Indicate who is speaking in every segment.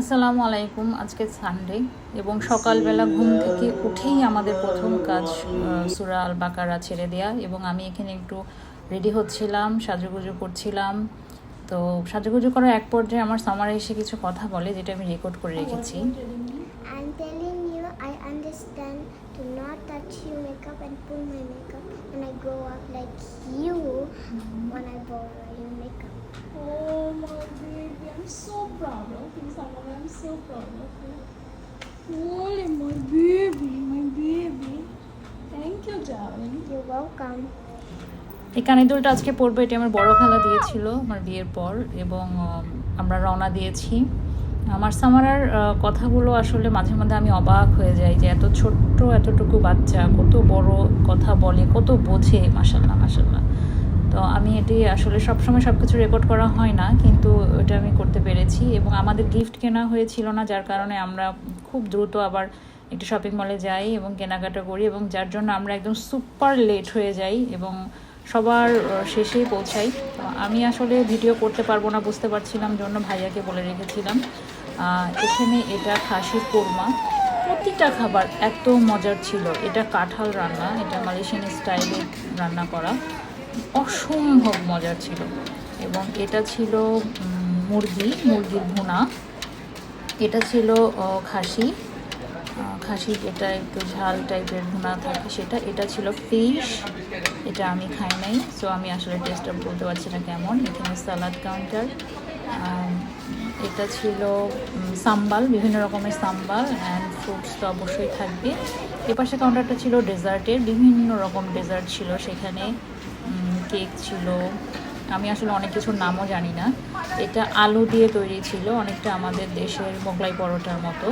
Speaker 1: আসসালামু আলাইকুম আজকে সানডে এবং সকালবেলা ঘুম থেকে উঠেই আমাদের প্রথম কাজ সুরা আল বাকারা ছেড়ে দেয়া এবং আমি এখানে একটু রেডি হচ্ছিলাম সাজুগুজু করছিলাম। তো সাজুগুজু করার এক পর্যায়ে আমার সামারে এসে কিছু কথা বলে যেটা আমি রেকর্ড করে রেখেছি।
Speaker 2: When I borrow your makeup.
Speaker 3: Oh my baby, I'm so proud. I'm so proud of you. Holy my baby, my baby. Thank you, darling.
Speaker 2: You're welcome.
Speaker 1: এই কানিদুলটা আজকে পরবে এটা আমার বড় খালা দিয়েছিল আমার বিয়ের পর এবং আমরা রওনা দিয়েছি আমার সামারার কথাগুলো আসলে মাঝে মাঝে আমি অবাক হয়ে যাই যে এত ছোট্ট এতটুকু বাচ্চা কত বড় কথা বলে কত বোঝে মাসাল্লাহ মাসাল্লাহ তো আমি এটি আসলে সবসময় সব কিছু রেকর্ড করা হয় না কিন্তু পেরেছি এবং আমাদের গিফট কেনা হয়েছিল না, যার কারণে আমরা খুব দ্রুত আবার একটি শপিং মলে যাই এবং কেনাকাটা করি এবং যার জন্য আমরা একদম সুপার লেট হয়ে যাই এবং সবার শেষেই পৌঁছাই। আমি আসলে ভিডিও করতে পারব না, বুঝতে পারছিলাম, জন্য ভাইয়াকে বলে রেখেছিলাম। এখানে এটা খাসির কোরমা। প্রতিটা খাবার এত মজার ছিল। এটা কাঁঠাল রান্না, এটা মালয়েশিয়ান স্টাইলে রান্না করা। অসম্ভব মজার ছিল। এবং এটা ছিল মুরগি, মুরগির ভুনা। এটা ছিল খাসি। খাসি এটা একটু ঝাল টাইপের ভুনা থাকে সেটা। এটা ছিল ফিশ। এটা আমি খাই নাই সো আমি আসলে টেস্টটা বলতে পারছি না কেমন। এখানে সালাদ কাউন্টার এটা ছিল সাম্বাল, বিভিন্ন রকমের সাম্বাল অ্যান্ড ফ্রুটস তো অবশ্যই থাকবে। এপাশে কাউন্টারটা ছিল ডেজার্টের বিভিন্ন রকম ডেজার্ট ছিল। সেখানে কেক ছিল আমি আসলে অনেক কিছুর নামও জানি না। এটা আলু দিয়ে তৈরি ছিল অনেকটা আমাদের দেশের মোগলাই পরোটার মতো।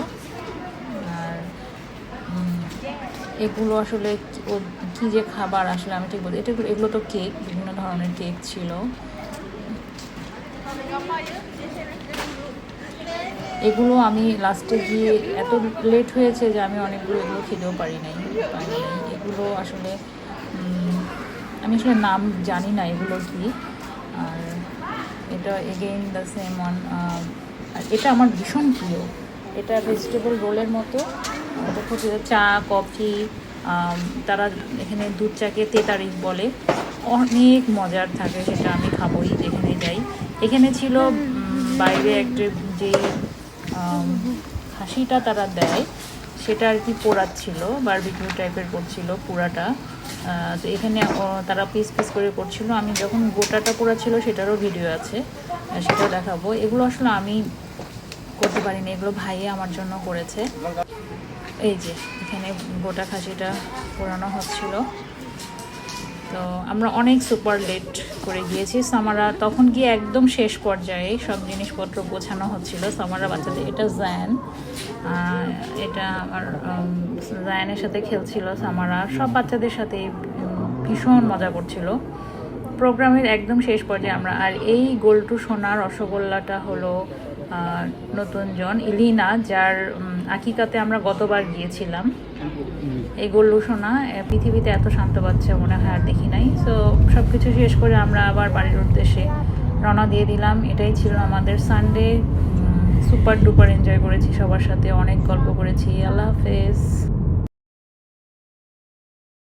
Speaker 1: আর এগুলো আসলে কী যে খাবার আসলে আমি ঠিক বলতে এটা এগুলো তো কেক, বিভিন্ন ধরনের কেক ছিল। এগুলো আমি লাস্টে গিয়ে এত লেট হয়েছে যে আমি অনেকগুলো এগুলো খেতেও পারি নাই। এগুলো আসলে আমি আসলে নাম জানি না এগুলো কি। আর এটা এগেইন দ্য সেম ওয়ান এটা আমার ভীষণ প্রিয়। এটা ভেজিটেবল রোলের মতো। চা কফি তারা এখানে দুধ চাকে তেতারিফ বলে। অনেক মজার থাকে, সেটা আমি খাবোই যেখানে যাই। এখানে ছিল বাইরে একটা যেই খাসিটা তারা দেয় সেটা আর কি পোড়াচ্ছিল বারবিকিউ টাইপের করছিল আহ, তো এখানে তারা পিস পিস করে করছিল। আমি যখন গোটাটা পোড়াচ্ছিল সেটারও ভিডিও আছে সেটাও দেখাবো। এগুলো আসলে আমি করতে পারিনি এগুলো ভাইয়ে আমার জন্য করেছে। এই যে এখানে গোটা খাসিটা পোড়ানো হচ্ছিল। তো আমরা অনেক সুপার লেট করে গিয়েছি। সামারা তখন গিয়ে একদম শেষ পর্যায়ে সব জিনিসপত্র গোছানো হচ্ছিল। সামারা বাচ্চাদের, এটা জ্যান এটা আমার জায়ানের সাথে খেলছিল সামারা। সব বাচ্চাদের সাথে ভীষণ মজা করছিল। প্রোগ্রামের একদম শেষ পর্যায়ে আমরা, আর এই গোল্টু সোনা রসগোল্লাটা হলো নতুন জন, ইলিনা, যার আকিকাতে আমরা গতবার গিয়েছিলাম। এই গোল্লু সোনা পৃথিবীতে এত শান্ত পাচ্ছে মনে হয় আর দেখি নাই। সো সব কিছু শেষ করে আমরা আবার বাড়ির উদ্দেশ্যে রওনা দিয়ে দিলাম। এটাই ছিল আমাদের সানডে সুপার ডুপার এনজয় করেছি সবার সাথে, অনেক গল্প করেছি। আল্লাহ হাফেজ।